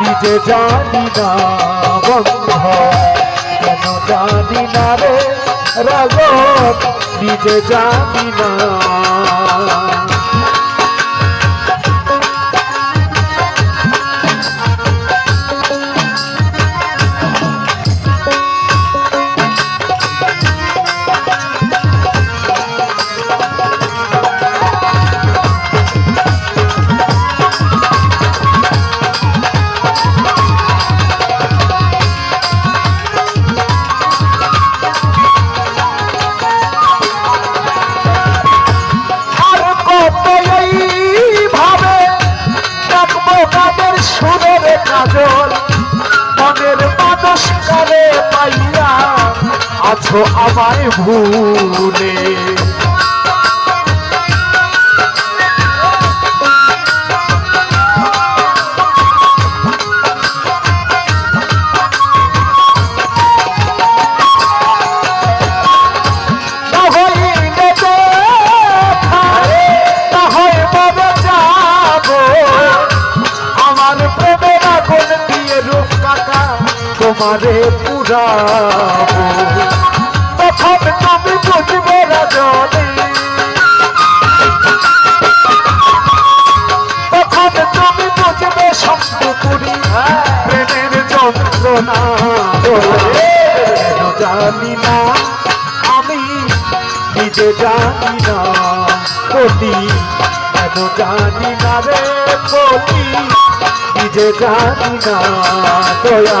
নিজে জানি না বন্ধ কেন জানি না রে রাগত নিজে জানি না কারে পাইয়া আছো আমায় ভুলে। তোমারে পুরাবো। তখন তুমি বুঝবে রাজনে। তখন তুমি বুঝবে সম্পুরি প্রেমের যন্ত্রণা জানি না। আমি নিজে জানি না বলি কেন জানি না রে বলি নিজে জানি না দয়া।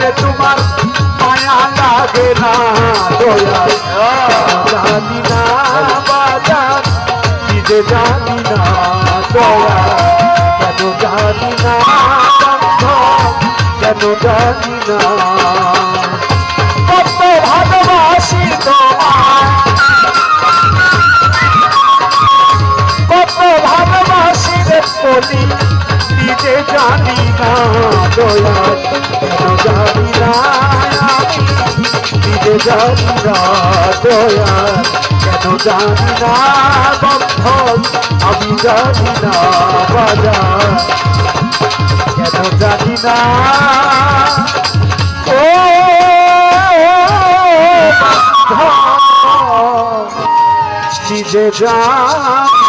রে তোমার মায়া লাগে না জানি না বাজার নিজে জানি না দয়া। কেন জানি না কেন জানি না। কত ভালোবাসি রে নিজে জানি না, দয়া জানি না নিজে জানি না, দয়া কেন জানি না বন্ধ আমি জানি না বাজার কেন জানি না। নিজে জানি